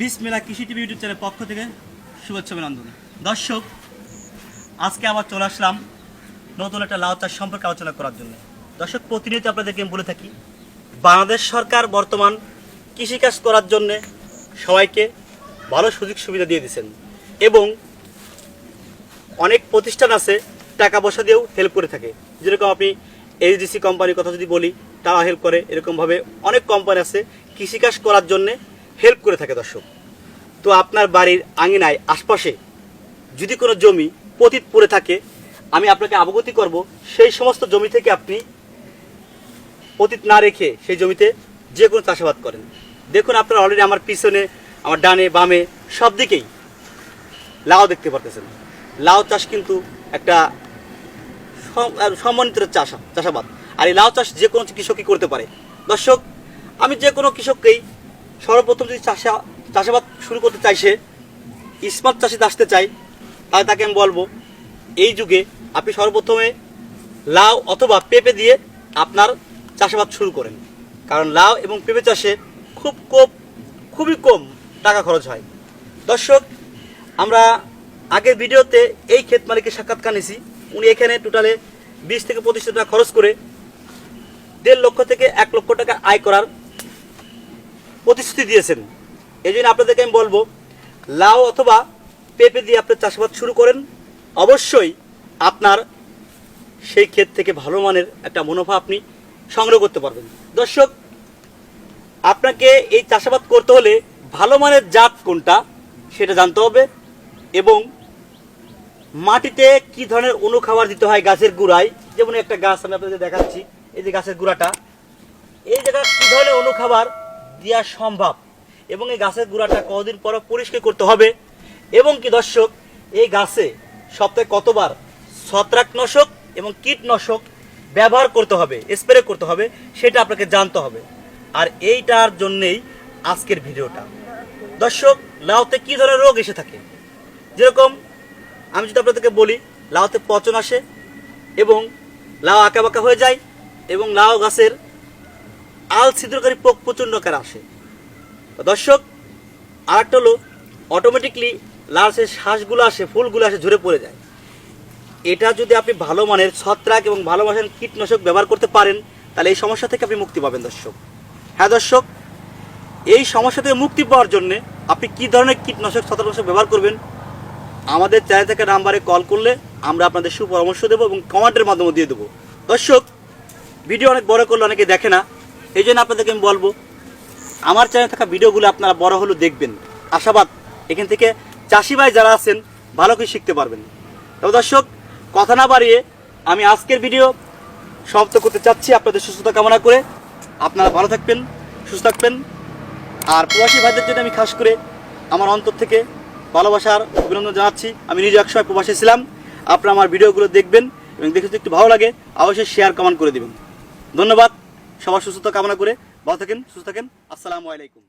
বিসমেলা কৃষি TV YouTube channel পক্ষ থেকে শুভেচ্ছা অভিনন্দন। দর্শক, আজকে আবার চলে আসলাম নতুন একটা লাউ চাষ সম্পর্কে আলোচনা করার জন্য। দর্শক, প্রতিনিয়ত আপনাদেরকে আমি বলে থাকি, বাংলাদেশ সরকার বর্তমান কৃষিকাজ করার জন্য সবাইকে ভালো সুযোগ সুবিধা দিয়ে দিয়েছেন এবং অনেক প্রতিষ্ঠান আছে টাকা পয়সা দিয়েও হেল্প করে থাকে। যেরকম আপনি এইচডিসি কোম্পানির কথা যদি বলি তারা হেল্প করে। এরকমভাবে অনেক কোম্পানি আছে কৃষিকাজ করার জন্যে হেল্প করে থাকে দর্শক। তো আপনার বাড়ির আঙিনায় আশপাশে যদি কোনো জমি পতিত পড়ে থাকে আমি আপনাকে অবগতি করব সেই সমস্ত জমি থেকে আপনি পতিত না রেখে সেই জমিতে যে কোনো চাষাবাদ করেন। দেখুন আপনারা অলরেডি আমার পিছনে আমার ডানে বামে সব দিকেই লাউ দেখতে পারতেছেন। লাউ চাষ কিন্তু একটা সম- আহ, সম্মানিত চাষা চাষাবাদ। আর এই লাউ চাষ যে কোনো কৃষকই করতে পারে। দর্শক আমি যে কোনো কৃষককেই সর্বপ্রথম যদি চাষা চাষাবাদ শুরু করতে চাইছে স্মার্ট চাষিতে আসতে চাই তাহলে তাকে আমি বলব, এই যুগে আপনি সর্বপ্রথমে লাউ অথবা পেঁপে দিয়ে আপনার চাষাবাদ শুরু করেন। কারণ লাউ এবং পেঁপে চাষে খুব কম খুবই কম টাকা খরচ হয়। দর্শক, আমরা আগের ভিডিওতে এই ক্ষেত মালিকের সাক্ষাৎকার নিয়েছি। উনি এখানে টোটালে বিশ থেকে পঁচিশ টাকা খরচ করে দেড় লক্ষ থেকে এক লক্ষ টাকা আয় করার প্রতিশ্রুতি দিয়েছেন। এই জন্য আপনাদেরকে আমি বলব, লাউ অথবা পেঁপে দিয়ে আপনার চাষাবাদ শুরু করেন। অবশ্যই আপনার সেই ক্ষেত থেকে ভালো মানের একটা মুনাফা আপনি সংগ্রহ করতে পারবেন। দর্শক, আপনাকে এই চাষাবাদ করতে হলে ভালো মানের জাত কোনটা সেটা জানতে হবে এবং মাটিতে কি ধরনের অনুখাবার দিতে হয় গাছের গুড়ায়? যেমন একটা গাছ আমি আপনাদের দেখাচ্ছি, এই যে গাছের গুঁড়াটা। এই জায়গা কি ধরনের অনুখাবার দেওয়া সম্ভব। এবং এই গাছের গুঁড়াটা কতদিন পর পরিষ্কার করতে হবে? এবং কি দর্শক, এই গাছে সপ্তাহে কতবার ছত্রাকনাশক এবং কীটনাশক ব্যবহার করতে হবে, স্প্রে করতে হবে, সেটা আপনাকে জানতে হবে। আর এইটার জন্যেই আজকের ভিডিওটা। দর্শক, লাউতে কি ধরনের রোগ এসে থাকে? যেরকম আমি যদি আপনাদেরকে বলি, লাউতে পচন আসে এবং লাউ আঁকা বাঁকা হয়ে যায় এবং লাউ গাছের আল ছিদ্রকারী পোক প্রচণ্ড আকারে আসে। দর্শক আর একটা হলো অটোমেটিকলি লাল সে শ্বাসগুলো আসে, ফুলগুলো আসে, ঝরে পড়ে যায়। এটা যদি আপনি ভালো মানের ছত্রাক এবং ভালো মানের কীটনাশক ব্যবহার করতে পারেন, তাহলে এই সমস্যা থেকে আপনি মুক্তি পাবেন দর্শক। হ্যাঁ দর্শক, এই সমস্যা থেকে মুক্তি পাওয়ার জন্য আপনি কি ধরনের কীটনাশক, ছত্রাকনাশক ব্যবহার করবেন? আমাদের চ্যানেল থেকে নাম্বারে কল করলে আমরা আপনাদের সুপরামর্শ দেবো এবং কমেন্টের মাধ্যমে দিয়ে দেবো। দর্শক, ভিডিও অনেক বড় করলে অনেকে দেখে না এই জন্য আপনাদেরকে আমি বলব, আমার চ্যানেলে থাকা ভিডিওগুলো আপনারা বড় হলেও দেখবেন। আশাবাদ, এখান থেকে চাষি ভাই যারা আছেন, ভালো কিছু শিখতে পারবেন। তবে দর্শক, কথা না বাড়িয়ে আমি আজকের ভিডিও সমাপ্ত করতে চাচ্ছি। আপনাদের সুস্থতা কামনা করে আপনারা ভালো থাকবেন, সুস্থ থাকবেন। আর প্রবাসী ভাইদের জন্য আমি খাস করে আমার অন্তর থেকে ভালোবাসার অভিনন্দন জানাচ্ছি। আমি নিজে একসময় প্রবাসী ছিলাম। আপনারা আমার ভিডিওগুলো দেখবেন এবং দেখে একটু ভালো লাগে, অবশ্যই শেয়ার কমেন্ট করে দেবেন। ধন্যবাদ। সবার সুস্থতা কামনা করে ভালো থাকেন সুস্থ থাকেন। আসসালামু আলাইকুম।